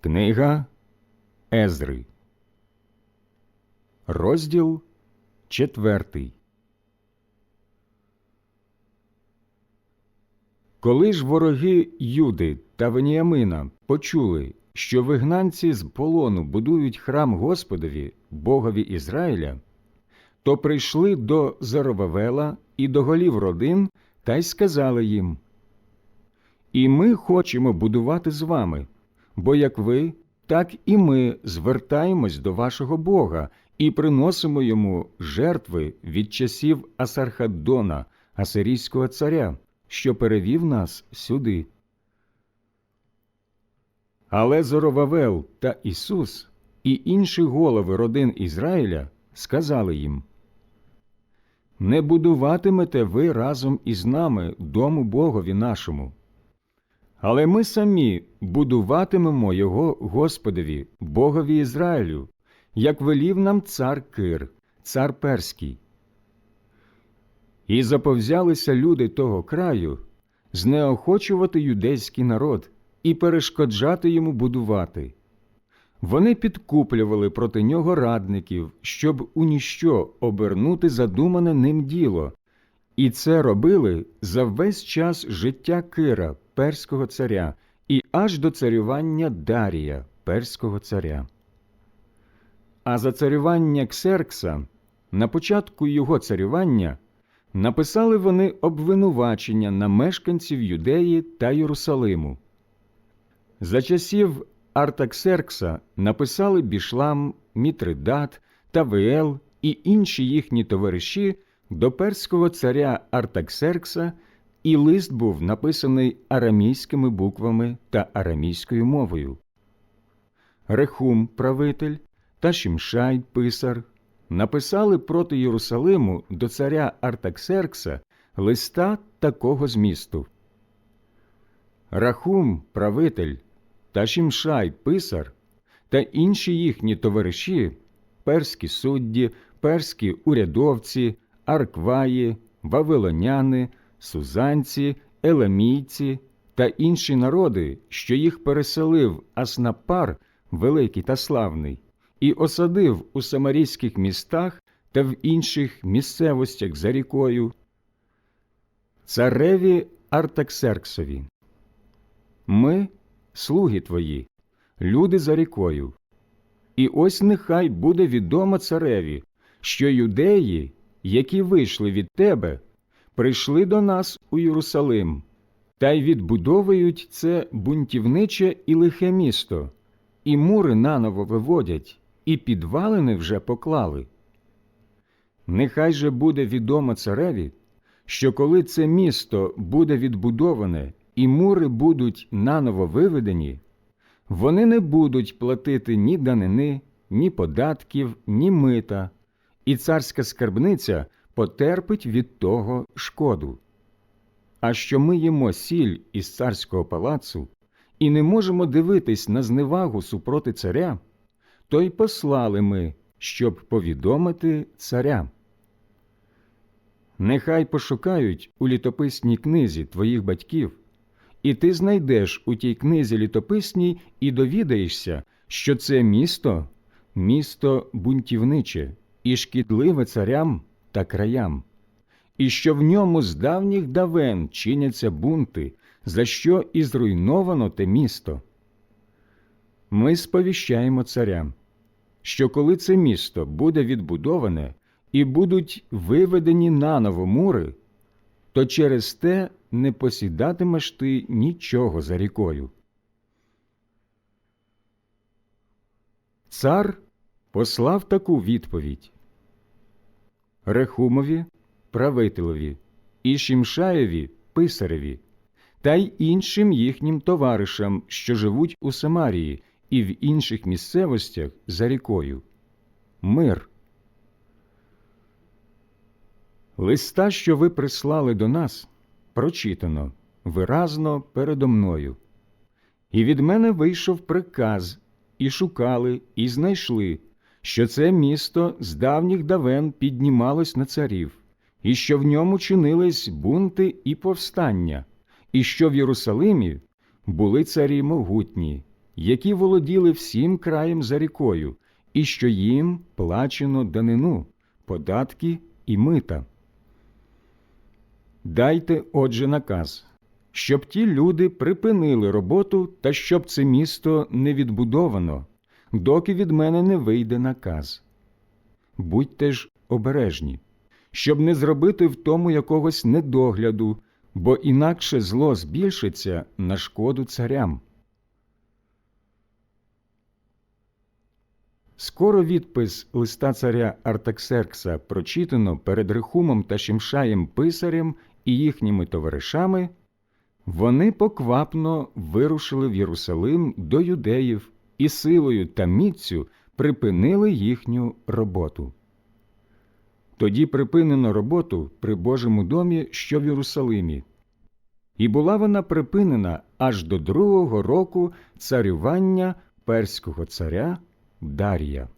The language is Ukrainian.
Книга Езри, розділ четвертий. Коли ж вороги Юди та Веніамина почули, що вигнанці з полону будують храм Господові, Богові Ізраїля, то прийшли до Заровавела і до голів родин та й сказали їм: І ми хочемо будувати з вами, бо як ви, так і ми звертаємось до вашого Бога і приносимо йому жертви від часів Асархаддона, асирійського царя, що перевів нас сюди. Але Зоровавел та Ісус і інші голови родин Ізраїля сказали їм Не будуватимете ви разом із нами дому Богові нашому. Але ми самі будуватимемо його Господові, Богові Ізраїлю, як велів нам цар Кир, цар Перський. І заповзялися люди того краю знеохочувати юдейський народ і перешкоджати йому будувати. Вони підкуплювали проти нього радників, щоб у ніщо обернути задумане ним діло, і це робили за весь час життя Кира, перського царя, і аж до царювання Дарія, перського царя. А за царювання Ксеркса, на початку його царювання, написали вони обвинувачення на мешканців Юдеї та Єрусалиму. За часів Артаксеркса написали Бішлам, Мітридат, Тавиел і інші їхні товариші до перського царя Артаксеркса, і лист був написаний арамійськими буквами та арамійською мовою. Рехум, правитель та Шімшай, писар, написали проти Єрусалиму до царя Артаксеркса листа такого змісту. Рахум, правитель та Шімшай, писар, та інші їхні товариші, перські судді, перські урядовці, аркваї, вавилоняни, сузанці, еламійці та інші народи, що їх переселив Аснапар, великий та славний, і осадив у самарійських містах та в інших місцевостях за рікою. Цареві Артаксерксові. Ми, слуги твої, люди за рікою. І ось нехай буде відомо цареві, що юдеї, які вийшли від тебе, прийшли до нас у Єрусалим, та й відбудовують це бунтівниче і лихе місто, і мури наново виводять, і підвалини вже поклали. Нехай же буде відомо цареві, що коли це місто буде відбудоване і мури будуть наново виведені, вони не будуть платити ні данини, ні податків, ні мита, і царська скарбниця потерпить від того шкоду. А що ми їмо сіль із царського палацу і не можемо дивитись на зневагу супроти царя, то й послали ми, щоб повідомити царя. Нехай пошукають у літописній книзі твоїх батьків, і ти знайдеш у тій книзі літописній і довідаєшся, що це місто місто бунтівниче і шкідливе царям та краям, і що в ньому з давніх давен чиняться бунти, за що і зруйновано те місто. Ми сповіщаємо царям, що коли це місто буде відбудоване і будуть виведені наново мури, то через те не посідатимеш ти нічого за рікою. Цар послав таку відповідь Рехумові, правителеві, і Шімшаєві, писареві, та й іншим їхнім товаришам, що живуть у Самарії і в інших місцевостях за рікою. Мир. Листа, що ви прислали до нас, прочитано виразно передо мною. І від мене вийшов приказ, і шукали, і знайшли, що це місто з давніх давен піднімалось на царів, і що в ньому чинились бунти і повстання, і що в Єрусалимі були царі могутні, які володіли всім краєм за рікою, і що їм плачено данину, податки і мита. Дайте, отже, наказ, щоб ті люди припинили роботу та щоб це місто не відбудовано, доки від мене не вийде наказ. Будьте ж обережні, щоб не зробити в тому якогось недогляду, бо інакше зло збільшиться на шкоду царям. Скоро відпис листа царя Артаксеркса прочитано перед Рехумом та Шимшаєм писарем і їхніми товаришами, вони поквапно вирушили в Єрусалим до юдеїв і силою та міцю припинили їхню роботу. Тоді припинено роботу при Божому домі, що в Єрусалимі. І була вона припинена аж до другого року царювання перського царя Дарія.